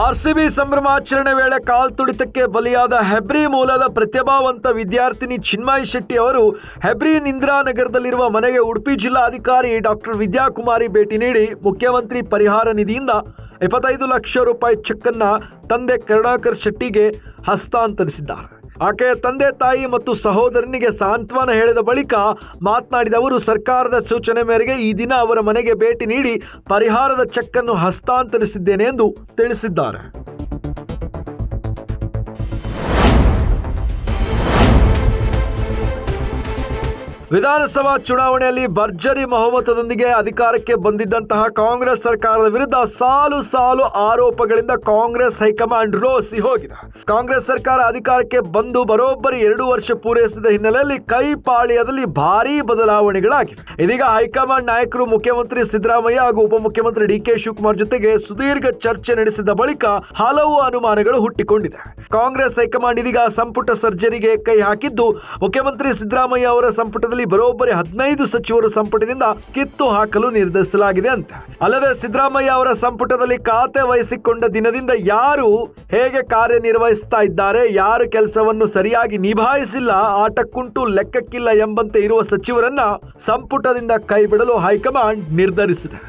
RCB ಸಂಭ್ರಮಾಚರಣೆ ವೇಳೆ ಕಾಲ್ತುಳಿತಕ್ಕೆ ಬಲಿಯಾದ ಹೆಬ್ರಿ ಮೂಲದ ಪ್ರತಿಭಾವಂತ ವಿದ್ಯಾರ್ಥಿನಿ ಚಿನ್ಮಯ್ ಶೆಟ್ಟಿ ಅವರು ಹೆಬ್ರಿ ನಿಂದ್ರಾನಗರದಲ್ಲಿರುವ ಮನೆಗೆ ಉಡುಪಿ ಜಿಲ್ಲಾಧಿಕಾರಿ ಡಾಕ್ಟರ್ ವಿದ್ಯಾಕುಮಾರಿ ಭೇಟಿ ನೀಡಿ ಮುಖ್ಯಮಂತ್ರಿ ಪರಿಹಾರ ನಿಧಿಯಿಂದ ಇಪ್ಪತ್ತೈದು ಲಕ್ಷ ರೂಪಾಯಿ ಚೆಕ್ಕನ್ನು ತಂದೆ ಕರುಣಾಕರ್ ಶೆಟ್ಟಿಗೆ ಹಸ್ತಾಂತರಿಸಿದ್ದಾರೆ. ಆಕೆಯ ತಂದೆ, ತಾಯಿ ಮತ್ತು ಸಹೋದರನಿಗೆ ಸಾಂತ್ವನ ಹೇಳಿದ ಬಳಿಕ ಮಾತನಾಡಿದ ಅವರು, ಸರ್ಕಾರದ ಸೂಚನೆ ಮೇರೆಗೆ ಈ ದಿನ ಅವರ ಮನೆಗೆ ಭೇಟಿ ನೀಡಿ ಪರಿಹಾರದ ಚೆಕ್ ಅನ್ನು ಹಸ್ತಾಂತರಿಸಿದ್ದೇನೆ ಎಂದು ತಿಳಿಸಿದ್ದಾರೆ. ವಿಧಾನಸಭಾ ಚುನಾವಣೆಯಲ್ಲಿ ಭರ್ಜರಿ ಬಹುಮತದೊಂದಿಗೆ ಅಧಿಕಾರಕ್ಕೆ ಬಂದಿದ್ದಂತಹ ಕಾಂಗ್ರೆಸ್ ಸರ್ಕಾರದ ವಿರುದ್ಧ ಸಾಲು ಸಾಲು ಆರೋಪಗಳಿಂದ ಕಾಂಗ್ರೆಸ್ ಹೈಕಮಾಂಡ್ ರೋಸಿ ಹೋಗಿದೆ. ಕಾಂಗ್ರೆಸ್ ಸರ್ಕಾರ ಅಧಿಕಾರಕ್ಕೆ ಬಂದು ಬರೋಬ್ಬರಿ ಎರಡು ವರ್ಷ ಪೂರೈಸಿದ ಹಿನ್ನೆಲೆಯಲ್ಲಿ ಕೈ ಪಾಳ್ಯದಲ್ಲಿ ಭಾರೀ ಬದಲಾವಣೆಗಳಾಗಿವೆ. ಇದೀಗ ಹೈಕಮಾಂಡ್ ನಾಯಕರು ಮುಖ್ಯಮಂತ್ರಿ ಸಿದ್ದರಾಮಯ್ಯ ಹಾಗೂ ಉಪಮುಖ್ಯಮಂತ್ರಿ ಡಿ ಕೆ ಶಿವಕುಮಾರ್ ಜೊತೆಗೆ ಸುದೀರ್ಘ ಚರ್ಚೆ ನಡೆಸಿದ ಬಳಿಕ ಹಲವು ಅನುಮಾನಗಳು ಹುಟ್ಟಿಕೊಂಡಿದೆ. ಕಾಂಗ್ರೆಸ್ ಹೈಕಮಾಂಡ್ ಇದೀಗ ಸಂಪುಟ ಸರ್ಜರಿಗೆ ಕೈ ಹಾಕಿದ್ದು ಮುಖ್ಯಮಂತ್ರಿ ಸಿದ್ದರಾಮಯ್ಯ ಅವರ ಸಂಪುಟದಲ್ಲಿ ಬರೋಬ್ಬರಿ ಹದಿನೈದು ಸಚಿವರು ಸಂಪುಟದಿಂದ ಕಿತ್ತು ಹಾಕಲು ನಿರ್ಧರಿಸಲಾಗಿದೆ ಅಂತ. ಅಲ್ಲದೆ ಸಿದ್ದರಾಮಯ್ಯ ಅವರ ಸಂಪುಟದಲ್ಲಿ ಖಾತೆ ವಹಿಸಿಕೊಂಡ ದಿನದಿಂದ ಯಾರು ಹೇಗೆ ಕಾರ್ಯನಿರ್ವಹಿಸ್ತಾ ಇದ್ದಾರೆ, ಯಾರು ಕೆಲಸವನ್ನು ಸರಿಯಾಗಿ ನಿಭಾಯಿಸಿಲ್ಲ, ಆಟಕ್ಕುಂಟು ಲೆಕ್ಕಕ್ಕಿಲ್ಲ ಎಂಬಂತೆ ಇರುವ ಸಚಿವರನ್ನ ಸಂಪುಟದಿಂದ ಕೈಬಿಡಲು ಹೈಕಮಾಂಡ್ ನಿರ್ಧರಿಸಿದೆ.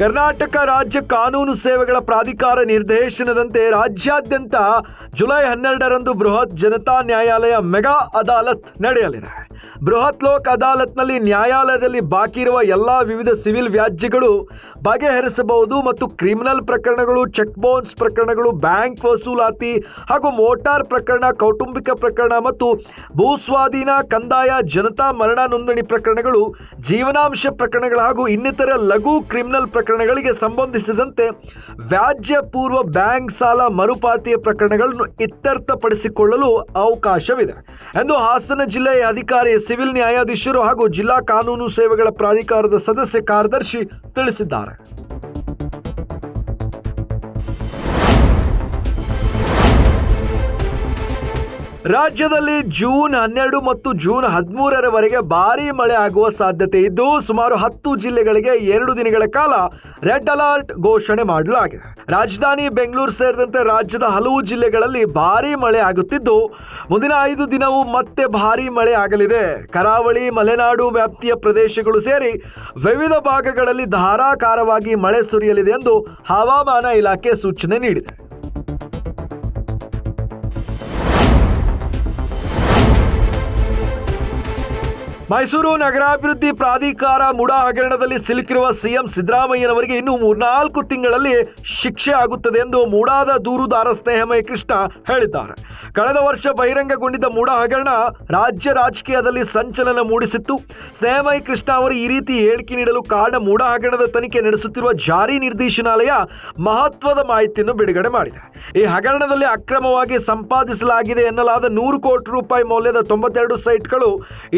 ಕರ್ನಾಟಕ ರಾಜ್ಯ ಕಾನೂನು ಸೇವೆಗಳ ಪ್ರಾಧಿಕಾರ ನಿರ್ದೇಶನದಂತೆ ರಾಜ್ಯಾದ್ಯಂತ ಜುಲೈ ಹನ್ನೆರಡರಂದು ಬೃಹತ್ ಜನತಾ ನ್ಯಾಯಾಲಯ ಮೆಗಾ ಅದಾಲತ್ ನಡೆಯಲಿದೆ. ಬೃಹತ್ ಲೋಕ್ ಅದಾಲತ್ನಲ್ಲಿ ನ್ಯಾಯಾಲಯದಲ್ಲಿ ಬಾಕಿ ಇರುವ ಎಲ್ಲ ವಿವಿಧ ಸಿವಿಲ್ ವ್ಯಾಜ್ಯಗಳು ಬಗೆಹರಿಸಬಹುದು ಮತ್ತು ಕ್ರಿಮಿನಲ್ ಪ್ರಕರಣಗಳು, ಚೆಕ್ ಬೌನ್ಸ್ ಪ್ರಕರಣಗಳು, ಬ್ಯಾಂಕ್ ವಸೂಲಾತಿ ಹಾಗೂ ಮೋಟಾರ್ ಪ್ರಕರಣ, ಕೌಟುಂಬಿಕ ಪ್ರಕರಣ ಮತ್ತು ಭೂಸ್ವಾಧೀನ ಕಂದಾಯ, ಜನತಾ ಮರಣ ನೋಂದಣಿ ಪ್ರಕರಣಗಳು, ಜೀವನಾಂಶ ಪ್ರಕರಣಗಳು ಹಾಗೂ ಇನ್ನಿತರ ಲಘು ಕ್ರಿಮಿನಲ್ ಪ್ರಕರಣಗಳಿಗೆ ಸಂಬಂಧಿಸಿದಂತೆ ವ್ಯಾಜ್ಯ ಪೂರ್ವ ಬ್ಯಾಂಕ್ ಸಾಲ ಮರುಪಾತಿಯ ಪ್ರಕರಣಗಳನ್ನು ಇತ್ಯರ್ಥಪಡಿಸಿಕೊಳ್ಳಲು ಅವಕಾಶವಿದೆ ಎಂದು ಹಾಸನ ಜಿಲ್ಲೆಯ ಅಧಿಕಾರಿ, ಸಿವಿಲ್ ನ್ಯಾಯಾಧೀಶರು ಹಾಗೂ ಜಿಲ್ಲಾ ಕಾನೂನು ಸೇವೆಗಳ ಪ್ರಾಧಿಕಾರದ ಸದಸ್ಯ ಕಾರ್ಯದರ್ಶಿ ತಿಳಿಸಿದ್ದಾರೆ. ರಾಜ್ಯದಲ್ಲಿ ಜೂನ್ ಹನ್ನೆರಡು ಮತ್ತು ಜೂನ್ ಹದಿಮೂರರವರೆಗೆ ಭಾರಿ ಮಳೆ ಆಗುವ ಸಾಧ್ಯತೆ ಇದ್ದು, ಸುಮಾರು ಹತ್ತು ಜಿಲ್ಲೆಗಳಿಗೆ ಎರಡು ದಿನಗಳ ಕಾಲ ರೆಡ್ ಅಲರ್ಟ್ ಘೋಷಣೆ ಮಾಡಲಾಗಿದೆ. ರಾಜಧಾನಿ ಬೆಂಗಳೂರು ಸೇರಿದಂತೆ ರಾಜ್ಯದ ಹಲವು ಜಿಲ್ಲೆಗಳಲ್ಲಿ ಭಾರೀ ಮಳೆ ಆಗುತ್ತಿದ್ದು, ಮುಂದಿನ ಐದು ದಿನವೂ ಮತ್ತೆ ಭಾರಿ ಮಳೆ ಆಗಲಿದೆ. ಕರಾವಳಿ, ಮಲೆನಾಡು ವ್ಯಾಪ್ತಿಯ ಪ್ರದೇಶಗಳು ಸೇರಿ ವಿವಿಧ ಭಾಗಗಳಲ್ಲಿ ಧಾರಾಕಾರವಾಗಿ ಮಳೆ ಸುರಿಯಲಿದೆ ಎಂದು ಹವಾಮಾನ ಇಲಾಖೆ ಸೂಚನೆ ನೀಡಿದೆ. ಮೈಸೂರು ನಗರಾಭಿವೃದ್ಧಿ ಪ್ರಾಧಿಕಾರ ಮುಡಾ ಹಗರಣದಲ್ಲಿ ಸಿಲುಕಿರುವ ಸಿಎಂ ಸಿದ್ದರಾಮಯ್ಯನವರಿಗೆ ಇನ್ನು ಮೂರ್ನಾಲ್ಕು ತಿಂಗಳಲ್ಲಿ ಶಿಕ್ಷೆ ಆಗುತ್ತದೆ ಎಂದು ಮೂಡಾದ ದೂರುದಾರ ಸ್ನೇಹಮಯ ಕೃಷ್ಣ ಹೇಳಿದ್ದಾರೆ. ಕಳೆದ ವರ್ಷ ಬಹಿರಂಗಗೊಂಡಿದ್ದ ಮೂಡಾ ಹಗರಣ ರಾಜ್ಯ ರಾಜಕೀಯದಲ್ಲಿ ಸಂಚಲನ ಮೂಡಿಸಿತ್ತು. ಸ್ನೇಹಮಯ ಕೃಷ್ಣ ಅವರು ಈ ರೀತಿ ಹೇಳಿಕೆ ನೀಡಲು ಕಾರಣ ಮೂಡಾ ಹಗರಣದ ತನಿಖೆ ನಡೆಸುತ್ತಿರುವ ಜಾರಿ ನಿರ್ದೇಶನಾಲಯ ಮಹತ್ವದ ಮಾಹಿತಿಯನ್ನು ಬಿಡುಗಡೆ ಮಾಡಿದೆ. ಈ ಹಗರಣದಲ್ಲಿ ಅಕ್ರಮವಾಗಿ ಸಂಪಾದಿಸಲಾಗಿದೆ ಎನ್ನಲಾದ ನೂರು ಕೋಟಿ ರೂಪಾಯಿ ಮೌಲ್ಯದ ತೊಂಬತ್ತೆರಡು ಸೈಟ್ಗಳು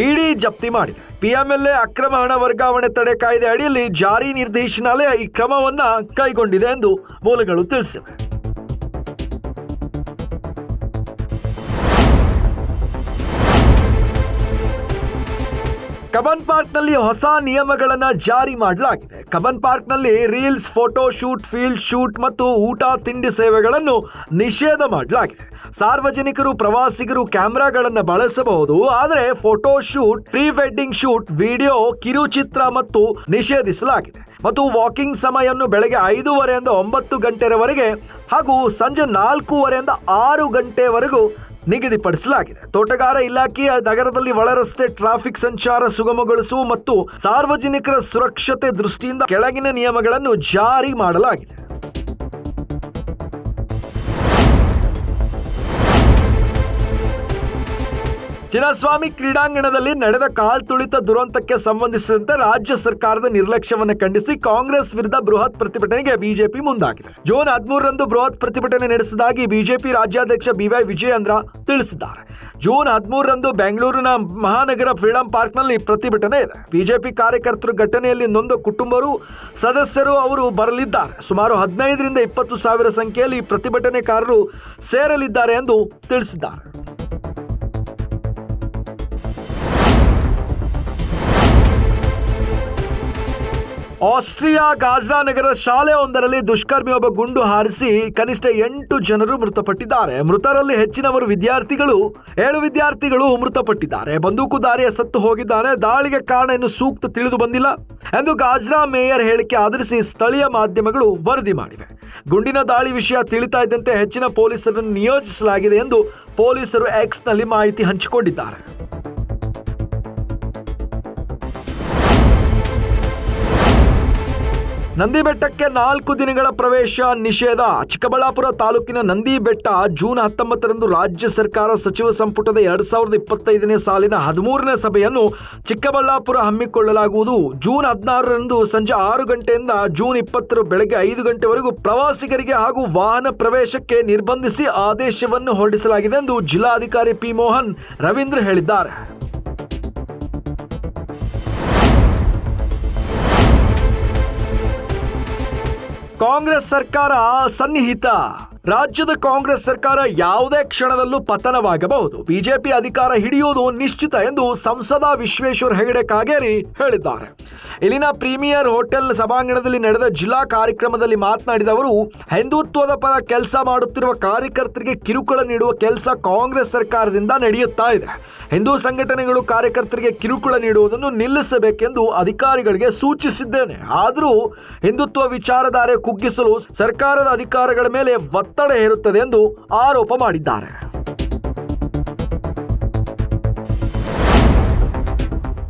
ಇಡೀ ಜಪ್ತಿ ಮಾಡಿದೆ ಪಿಎಂಎಲ್ಎ ಅಕ್ರಮ ಹಣ ವರ್ಗಾವಣೆ ತಡೆ ಕಾಯ್ದೆ ಅಡಿಯಲ್ಲಿ ಜಾರಿ ನಿರ್ದೇಶನಾಲಯ ಈ ಕ್ರಮವನ್ನ ಕೈಗೊಂಡಿದೆ ಎಂದು ಮೂಲಗಳು ತಿಳಿಸಿವೆ. ಕಬನ್ ಪಾರ್ಕ್ನಲ್ಲಿ ಹೊಸ ನಿಯಮಗಳನ್ನು ಜಾರಿ ಮಾಡಲಾಗಿದೆ. ಕಬನ್ ಪಾರ್ಕ್ನಲ್ಲಿ reels, photo shoot, field shoot ಮತ್ತು ಊಟ, ತಿಂಡಿ ಸೇವೆಗಳನ್ನು ನಿಷೇಧ ಮಾಡಲಾಗಿದೆ. ಸಾರ್ವಜನಿಕರು, ಪ್ರವಾಸಿಗರು ಕ್ಯಾಮೆರಾಗಳನ್ನು ಬಳಸಬಹುದು, ಆದರೆ photo shoot pre wedding shoot, video, ಕಿರುಚಿತ್ರ ಮತ್ತು ನಿಷೇಧಿಸಲಾಗಿದೆ. ಮತ್ತು ವಾಕಿಂಗ್ ಸಮಯವನ್ನು ಬೆಳಗ್ಗೆ ಐದೂವರೆಯಿಂದ ಒಂಬತ್ತು ಗಂಟೆಯವರೆಗೆ ಹಾಗೂ ಸಂಜೆ ನಾಲ್ಕೂವರೆಯಿಂದ ಆರು ಗಂಟೆವರೆಗೂ ನಿಗದಿಪಡಿಸಲಾಗಿದೆ. ತೋಟಗಾರ ಇಲಾಖೆಯ ನಗರದಲ್ಲಿ ಒಳರಸ್ತೆ ಟ್ರಾಫಿಕ್ ಸಂಚಾರ ಸುಗಮಗೊಳಿಸುವ ಮತ್ತು ಸಾರ್ವಜನಿಕರ ಸುರಕ್ಷತೆ ದೃಷ್ಟಿಯಿಂದ ಕೆಳಗಿನ ನಿಯಮಗಳನ್ನು ಜಾರಿ ಮಾಡಲಾಗಿದೆ. ಚಿನ್ನಸ್ವಾಮಿ ಕ್ರೀಡಾಂಗಣದಲ್ಲಿ ನಡೆದ ಕಾಲ್ತುಳಿತ ದುರಂತಕ್ಕೆ ಸಂಬಂಧಿಸಿದಂತೆ ರಾಜ್ಯ ಸರ್ಕಾರದ ನಿರ್ಲಕ್ಷ್ಯವನ್ನು ಖಂಡಿಸಿ ಕಾಂಗ್ರೆಸ್ ವಿರುದ್ಧ ಬೃಹತ್ ಪ್ರತಿಭಟನೆಗೆ ಬಿಜೆಪಿ ಮುಂದಾಗಿದೆ. ಜೂನ್ ಹದಿಮೂರರಂದು ಬೃಹತ್ ಪ್ರತಿಭಟನೆ ನಡೆಸಿದಾಗಿ ಬಿಜೆಪಿ ರಾಜ್ಯಾಧ್ಯಕ್ಷ ಬಿವೈ ವಿಜಯೇಂದ್ರ ತಿಳಿಸಿದ್ದಾರೆ. ಜೂನ್ ಹದಿಮೂರರಂದು ಬೆಂಗಳೂರಿನ ಮಹಾನಗರ ಫ್ರೀಡಂ ಪಾರ್ಕ್ನಲ್ಲಿ ಪ್ರತಿಭಟನೆ ಇದೆ. ಬಿಜೆಪಿ ಕಾರ್ಯಕರ್ತರು ಘಟನೆಯಲ್ಲಿ ನೊಂದ ಕುಟುಂಬರು, ಸದಸ್ಯರು ಅವರು ಬರಲಿದ್ದಾರೆ. ಸುಮಾರು ಹದಿನೈದರಿಂದ ಇಪ್ಪತ್ತು ಸಾವಿರ ಸಂಖ್ಯೆಯಲ್ಲಿ ಪ್ರತಿಭಟನೆಕಾರರು ಸೇರಲಿದ್ದಾರೆ ಎಂದು ತಿಳಿಸಿದ್ದಾರೆ. ಆಸ್ಟ್ರಿಯಾ ಗಾಜ್ರಾ ನಗರದ ಶಾಲೆಯೊಂದರಲ್ಲಿ ದುಷ್ಕರ್ಮಿಯೊಬ್ಬ ಗುಂಡು ಹಾರಿಸಿ ಕನಿಷ್ಠ ಎಂಟು ಜನರು ಮೃತಪಟ್ಟಿದ್ದಾರೆ. ಮೃತರಲ್ಲಿ ಹೆಚ್ಚಿನವರು ವಿದ್ಯಾರ್ಥಿಗಳು, ಏಳು ವಿದ್ಯಾರ್ಥಿಗಳು ಮೃತಪಟ್ಟಿದ್ದಾರೆ. ಬಂದೂಕುದಾರಿಯ ಸತ್ತು ಹೋಗಿದ್ದಾನೆ. ದಾಳಿಗೆ ಕಾರಣ ಇನ್ನು ಸೂಕ್ತ ತಿಳಿದು ಬಂದಿಲ್ಲ ಎಂದು ಗಾಜ್ರಾ ಮೇಯರ್ ಹೇಳಿಕೆ ಆಧರಿಸಿ ಸ್ಥಳೀಯ ಮಾಧ್ಯಮಗಳು ವರದಿ ಮಾಡಿವೆ. ಗುಂಡಿನ ದಾಳಿ ವಿಷಯ ತಿಳಿತಾ ಇದ್ದಂತೆ ಹೆಚ್ಚಿನ ಪೊಲೀಸರನ್ನು ನಿಯೋಜಿಸಲಾಗಿದೆ ಎಂದು ಪೊಲೀಸರು ಎಕ್ಸ್ನಲ್ಲಿ ಮಾಹಿತಿ ಹಂಚಿಕೊಂಡಿದ್ದಾರೆ. ನಂದಿ ಬೆಟ್ಟಕ್ಕೆ ನಾಲ್ಕು ದಿನಗಳ ಪ್ರವೇಶ ನಿಷೇಧ. ಚಿಕ್ಕಬಳ್ಳಾಪುರ ತಾಲೂಕಿನ ನಂದಿ ಬೆಟ್ಟ ಜೂನ್ ಹತ್ತೊಂಬತ್ತರಂದು ರಾಜ್ಯ ಸರ್ಕಾರ ಸಚಿವ ಸಂಪುಟದ ಎರಡ್ ಸಾವಿರದ ಇಪ್ಪತ್ತೈದನೇ ಸಾಲಿನ ಹದಿಮೂರನೇ ಸಭೆಯನ್ನು ಚಿಕ್ಕಬಳ್ಳಾಪುರ ಹಮ್ಮಿಕೊಳ್ಳಲಾಗುವುದು. ಜೂನ್ ಹದಿನಾರರಂದು ಸಂಜೆ ಆರು ಗಂಟೆಯಿಂದ ಜೂನ್ ಇಪ್ಪತ್ತರ ಬೆಳಗ್ಗೆ ಐದು ಗಂಟೆವರೆಗೂ ಪ್ರವಾಸಿಗರಿಗೆ ಹಾಗೂ ವಾಹನ ಪ್ರವೇಶಕ್ಕೆ ನಿರ್ಬಂಧಿಸಿ ಆದೇಶವನ್ನು ಹೊರಡಿಸಲಾಗಿದೆ ಎಂದು ಜಿಲ್ಲಾಧಿಕಾರಿ ಪಿ ಮೋಹನ್ ರವೀಂದ್ರ ಹೇಳಿದ್ದಾರೆ. ಕಾಂಗ್ರೆಸ್ ಸರ್ಕಾರ ಸನ್ನಿಹಿತ. ರಾಜ್ಯದ ಕಾಂಗ್ರೆಸ್ ಸರ್ಕಾರ ಯಾವುದೇ ಕ್ಷಣದಲ್ಲೂ ಪತನವಾಗಬಹುದು. ಬಿಜೆಪಿ ಅಧಿಕಾರ ಹಿಡಿಯುವುದು ನಿಶ್ಚಿತ ಎಂದು ಸಂಸದ ವಿಶ್ವೇಶ್ವರ ಹೆಗಡೆ ಕಾಗೇರಿ ಹೇಳಿದ್ದಾರೆ. ಇಲ್ಲಿನ ಪ್ರೀಮಿಯರ್ ಹೋಟೆಲ್ ಸಭಾಂಗಣದಲ್ಲಿ ನಡೆದ ಜಿಲ್ಲಾ ಕಾರ್ಯಕ್ರಮದಲ್ಲಿ ಮಾತನಾಡಿದ ಅವರು, ಹಿಂದುತ್ವದ ಪರ ಕೆಲಸ ಮಾಡುತ್ತಿರುವ ಕಾರ್ಯಕರ್ತರಿಗೆ ಕಿರುಕುಳ ನೀಡುವ ಕೆಲಸ ಕಾಂಗ್ರೆಸ್ ಸರ್ಕಾರದಿಂದ ನಡೆಯುತ್ತಾ ಇದೆ. ಹಿಂದೂ ಸಂಘಟನೆಗಳು ಕಾರ್ಯಕರ್ತರಿಗೆ ಕಿರುಕುಳ ನೀಡುವುದನ್ನು ನಿಲ್ಲಿಸಬೇಕೆಂದು ಅಧಿಕಾರಿಗಳಿಗೆ ಸೂಚಿಸಿದ್ದೇನೆ. ಆದರೂ ಹಿಂದುತ್ವ ವಿಚಾರಧಾರೆ ಕುಗ್ಗಿಸಲು ಸರ್ಕಾರದ ಅಧಿಕಾರಗಳ ಮೇಲೆ ಒತ್ತಡ ಇರುತ್ತದೆ ಎಂದು ಆರೋಪ ಮಾಡಿದ್ದಾರೆ.